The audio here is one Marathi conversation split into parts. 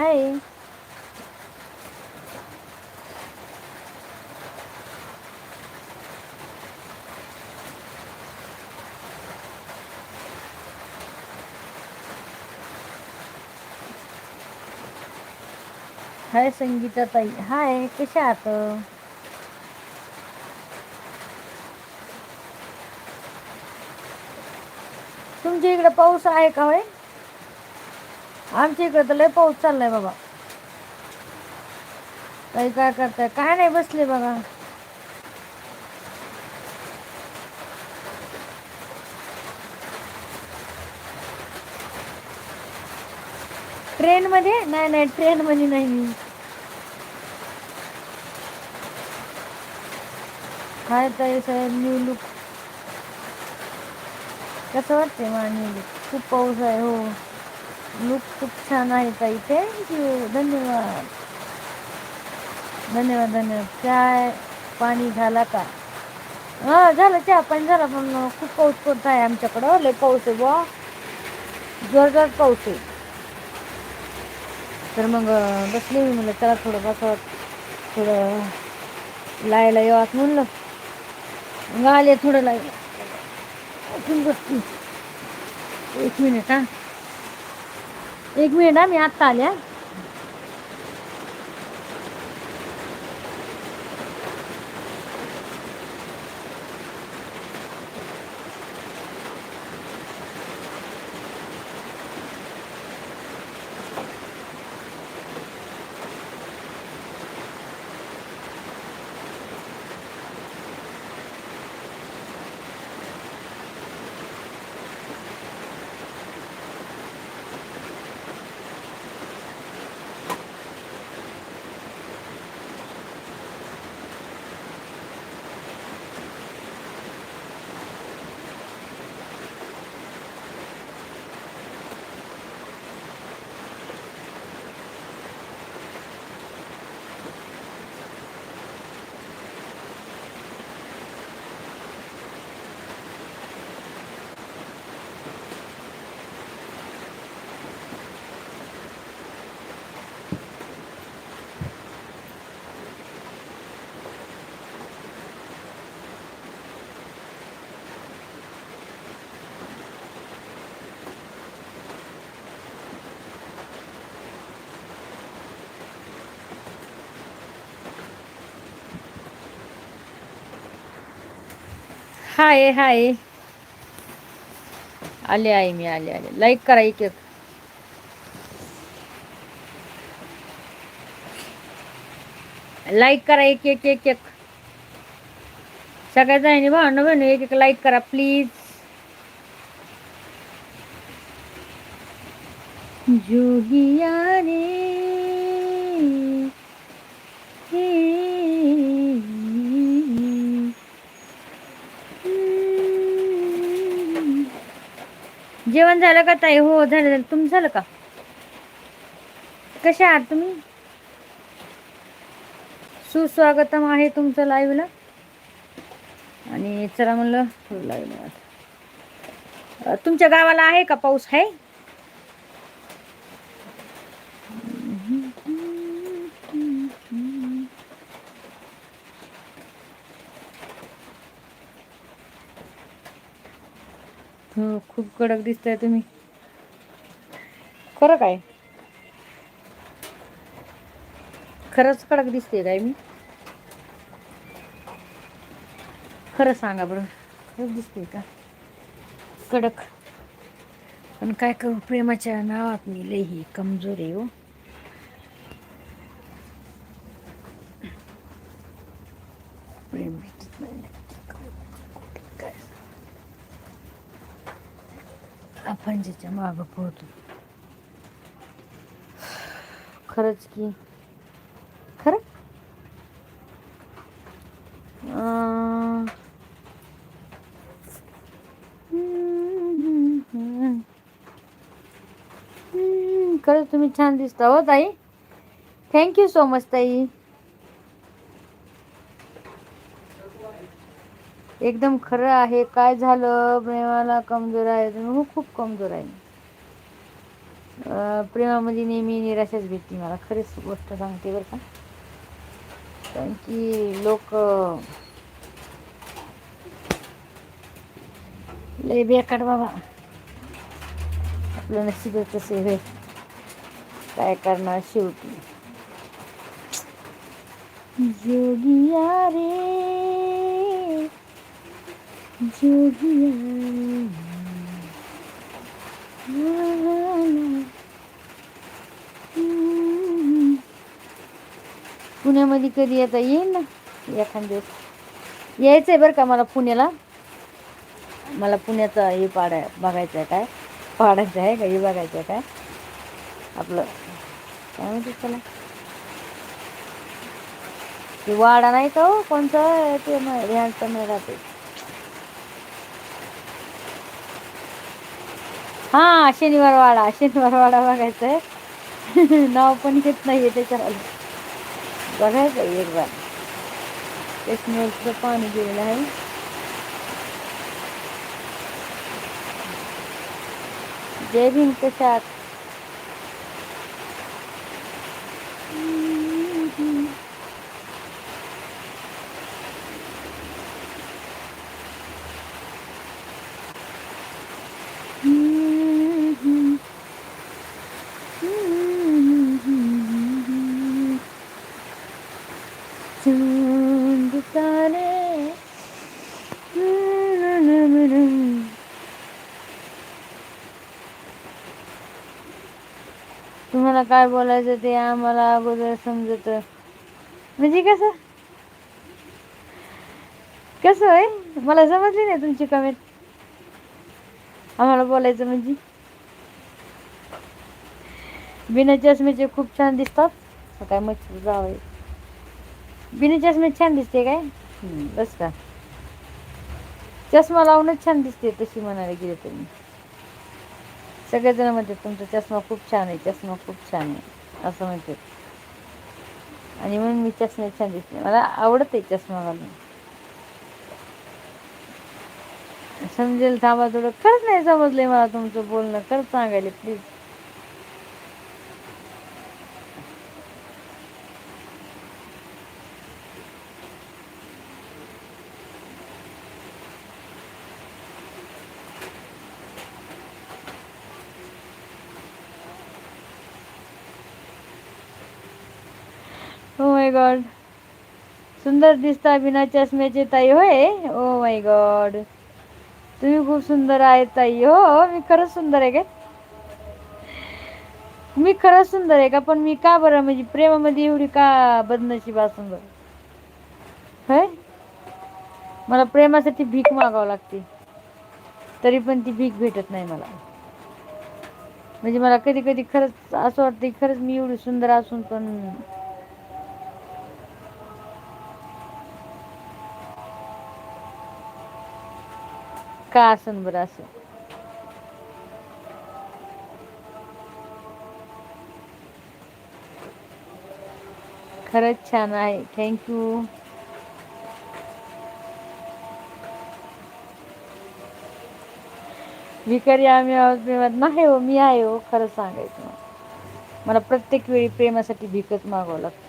हाय हाय संगीता ताई हाय कशा आहात तुमच्या इकडे पाऊस आहे का होय? आमच्या इकडे तर लय पाऊस चाललाय बाबा. काही काय करताय? काय नाही बसले बघा. ट्रेन मध्ये? नाही नाही ट्रेन मध्ये नाही मी. काय ताई साहेब न्यू लुक कसं वाटते मला न्यू लुक खूप पाऊस आहे हो. लुक खूप छान आहे ताई इथे धन्यवाद धन्यवाद धन्यवाद चाय पाणी झाला का हा झालं चहा पाणी झाला पण खूप पाऊस पडत आहे आमच्याकडं लय पाऊस आहे बुवा जोरदार पाऊस आहे तर मग बसली बसले मी म्हणलं चला थोडं बसत थोडं लायला येवात म्हणलं मग आले थोडं लायला बसली एक मिनिट हा एक मिनिट हा मी आत्ता आल्या हाय हाय. आले आहे मी आले आले. लाईक करा एक एक. लाईक करा एक एक एक एक. सगळ्या ना भाऊ बहिणी एक एक लाईक करा प्लीज जोगिया रे. जेवण झालं का ताई? हो झालं झालं. तुम झालं का? कशा आहात तुम्ही? सुस्वागतम आहे तुमचं लाईव्हला. आणि चला म्हणलं लाईव्ह तुमच्या गावाला आहे का पाऊस? आहे? हो, खूप कडक दिसताय तुम्ही. खरं काय? खरंच कडक दिसते काय मी? खरं सांगा बरं. खरंच दिसते का? कडक. पण काय करू प्रेमाच्या नावात मी लई ही कमजोर आहे हो प्रेम भेटत नाही. काय आपण मागं पोहतो खरंच की. खरं? खरंच तुम्ही छान दिसता हो ताई. थँक्यू सो मच ताई. एकदम खरं आहे काय झालं? प्रेमाला कमजोर आहे. हो खूप कमजोर आहे प्रेमामध्ये म्हणजे नेहमी निराशाच भेटते मला. खरीच गोष्ट सांगते बरं का. कारण की लोक लय बेकार बाबा. आपलं नशीब कसे हे काय करणार शेवटी? जोगिया रे. पुण्यामध्ये कधी येता येईल ना? एखाद दिवस. यायचं आहे बरं का मला पुण्याला? मला पुण्याचा हे पाडा बघायचं आहे काय? पाडायचं आहे का? हे बघायचं आहे काय? आपलं काय म्हणते त्याला? ते वाडा नाही का हो? कोणचा ते ह्यांचं नाही राहते हा शनिवार वाडा शनिवार वाडा बघायचा आहे नाव पण घेत नाहीये त्याच्यावाला बघायचं आहे एक बार पाणी गेलेलं आहे. जय भीम कशात चांद तारे तुम्हाला काय बोलायचं ते आम्हाला अगोदर समजत. म्हणजे कसं? कसं आहे मला समजली नाही तुमची कमेंट आम्हाला बोलायचं म्हणजे? बिना चष्म्याचे खूप छान दिसतात. काय मच्छर जावं बिना चष्म्यात छान दिसते काय? बस का? चष्मा लावूनच छान दिसते तशी म्हणायला गेले तुम्ही सगळेजण म्हणतात तुमचा चष्मा खूप छान आहे चष्मा खूप छान आहे. असं म्हणतात. आणि म्हणून मी चष्मे छान दिसते. मला आवडत आहे चष्मा घालून. समजेल थांबा थोडं. खरंच नाही समजले मला तुमचं बोलणं. खरंच सांगायला प्लीज माय गॉड सुंदर दिसता बिना चष्म्याचे ताई होय? ओ माय गॉड तुम्ही खूप सुंदर आहे ताई. हो मी खरंच सुंदर आहे का? मी खरंच सुंदर आहे का? पण मी का बरं? म्हणजे प्रेमामध्ये एवढी का बदनशीब असून बरं होय? मला प्रेमासाठी भीक मागावं लागते. तरी पण ती भीक भेटत नाही मला. म्हणजे मला कधी कधी खरंच असं वाटतं खरंच मी एवढी सुंदर असून पण का असन बरं असं. खरंच छान आहे. थँक्यू भिकारी आम्ही आहोत प्रेमात नाही हो मी आहे हो खरं सांगायचं. मला. मला प्रत्येक वेळी प्रेमासाठी भीकच मागावं लागतं.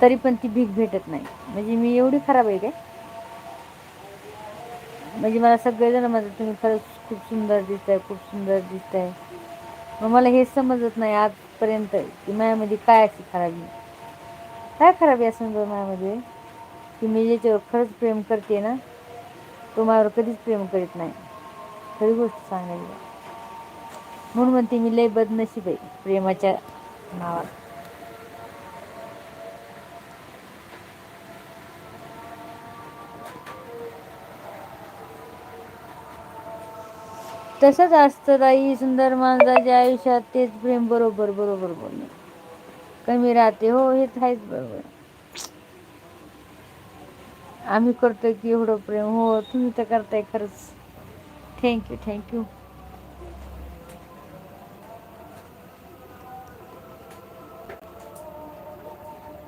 तरी पण ती भीक भेटत नाही. म्हणजे मी एवढी खराब आहे काय? म्हणजे मला सगळेजण म्हणतात तुम्ही खरंच खूप सुंदर दिसत आहे खूप सुंदर दिसत आहे मग मला हे समजत नाही आजपर्यंत की माझ्यामध्ये काय अशी खराबी काय खराबी असेल बरं मायामध्ये की मी ज्याच्यावर खरंच प्रेम करते ना तो माझ्यावर कधीच प्रेम करीत नाही. खरी गोष्ट सांगायची म्हणून म्हणते मी लय बदनशीब आहे प्रेमाच्या नावात. तसंच असतं ताई सुंदर माणसाच्या आयुष्यात तेच प्रेम बरोबर बरोबर बोलणे. कमी राहते. हो हेच आहेच बरोबर. आम्ही करतोय की एवढं प्रेम. हो तुम्ही तर करताय खरंच. थँक्यू थँक्यू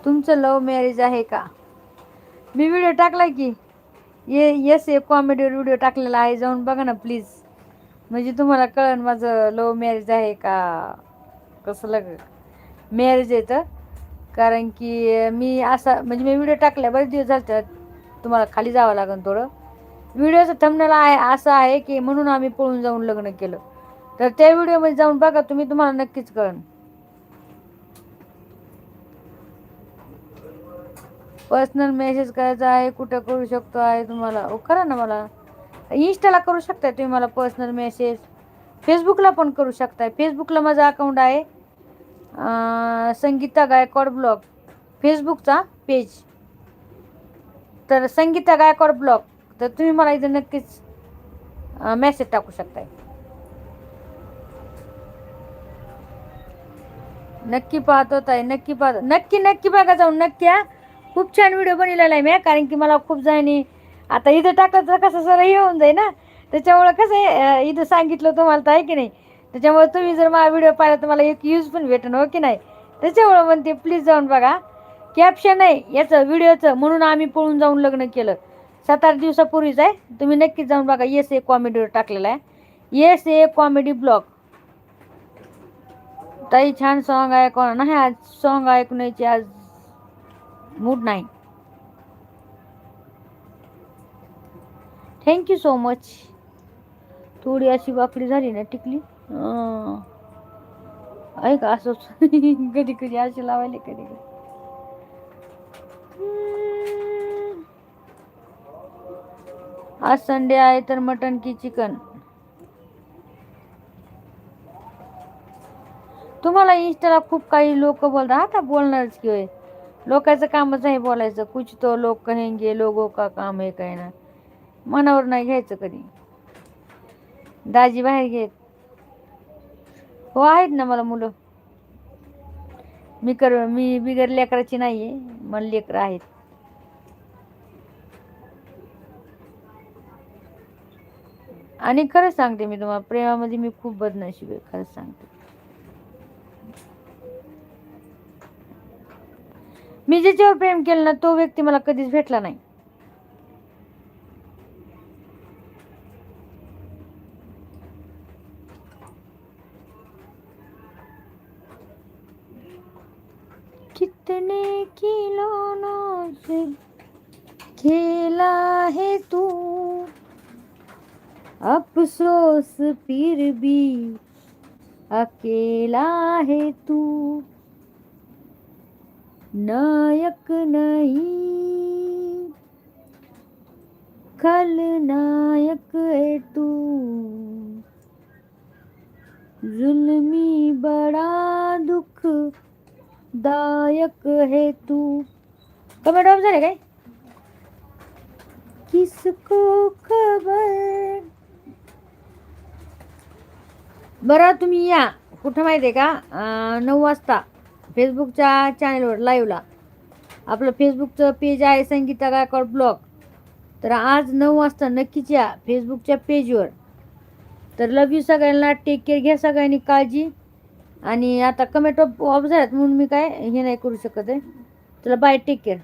तुमचं लव मॅरेज आहे का? मी व्हिडिओ टाकलाय की. ये येस ए कॉमेडीवर व्हिडिओ टाकलेला आहे. जाऊन बघा ना प्लीज म्हणजे तुम्हाला कळण माझं लव मॅरेज आहे का? कसं लग? मॅरेज येतं कारण की मी असा म्हणजे मी व्हिडिओ टाकल्या बरेच दिवस झाले तुम्हाला खाली जावं लागेल थोडं. व्हिडिओचं थंबनेल आहे असं आहे की म्हणून आम्ही पळून जाऊन लग्न केलं. तर त्या व्हिडिओमध्ये जाऊन बघा तुम्ही तुम्हाला नक्कीच कळण पर्सनल मेसेज करायचा आहे कुठं करू शकतो आहे तुम्हाला? ओ करा ना मला. इंस्टाला करू शकताय तुम्ही मला पर्सनल मेसेज फेसबुकला पण करू शकताय. फेसबुकला माझा अकाउंट आहे संगीता गायकवाड ब्लॉग फेसबुकचा पेज तर संगीता गायकवाड ब्लॉग तर तुम्ही मला इथे नक्कीच मेसेज टाकू शकताय. नक्की पाहतो ताई नक्की पाहतो. नक्की नक्की बघा जाऊन नक्की हा. खूप छान व्हिडिओ बनवलेला आहे मी. कारण की मला खूप जणांनी आता इथं टाकलं तर कसं सर हे होऊन जाईल ना त्याच्यामुळं कसं आहे इथं सांगितलं तुम्हाला तर आहे की नाही. त्याच्यामुळे तुम्ही जर माझा व्हिडिओ पाहिला तर मला एक यूज पण भेटेन हो की नाही? त्याच्यामुळं म्हणते प्लीज जाऊन बघा. कॅप्शन आहे याचं व्हिडिओचं म्हणून आम्ही पळून जाऊन लग्न केलं. सात आठ दिवसापूर्वीच आहे. तुम्ही नक्कीच जाऊन बघा येस ए कॉमेडीवर टाकलेला आहे. येस ए कॉमेडी ब्लॉग ताई छान सॉन्ग आहे कोण नाही आज सॉन्ग ऐकण्याची आज मूड नाही. थँक्यू सो मच थोडी अशी वाकडी झाली ना टिकली. ऐक असंच कधी कधी अशी लावायला कधी कधी. आज संडे आहे तर मटन की चिकन? तुम्हाला इंस्टाला खूप काही लोक बोलतात आता बोलणारच की होय. लोकांचं कामच आहे बोलायचं. कुछ तो लोक कहेंगे लोगों का काम आहे काय ना मनावर नाही घ्यायचं कधी. दाजी बाहेर घेत हो आहेत ना मला मुलं. मी कर मी बिगर लेकराची नाही आहे मला लेकरं आहेत. आणि खरंच सांगते मी तुम्हाला प्रेमामध्ये मी खूप बदनशीब आहे खरंच सांगते. मी ज्याच्यावर प्रेम केलं ना तो व्यक्ती मला कधीच भेटला नाही. फिर भी अकेला है तू। नायक नहीं खलनायक है तू। जुल्मी बड़ा दुख दायक है तू। कमेंट ऑफ़ झाले काय किसको खबर? बरं तुम्ही या. कुठं माहिती आहे का? नऊ वाजता फेसबुकच्या चॅनलवर लाईव्हला आपलं फेसबुकचं पेज आहे संगीता गायकवाड ब्लॉग तर आज नऊ वाजता नक्कीच या फेसबुकच्या पेजवर तर लव यू सगळ्यांना टेक केअर घ्या सगळ्यांनी काळजी. आणि आता कमेंट ऑफ ऑफ झाल्यात म्हणून मी काय हे नाही करू शकत आहे. चला बाय टेक केअर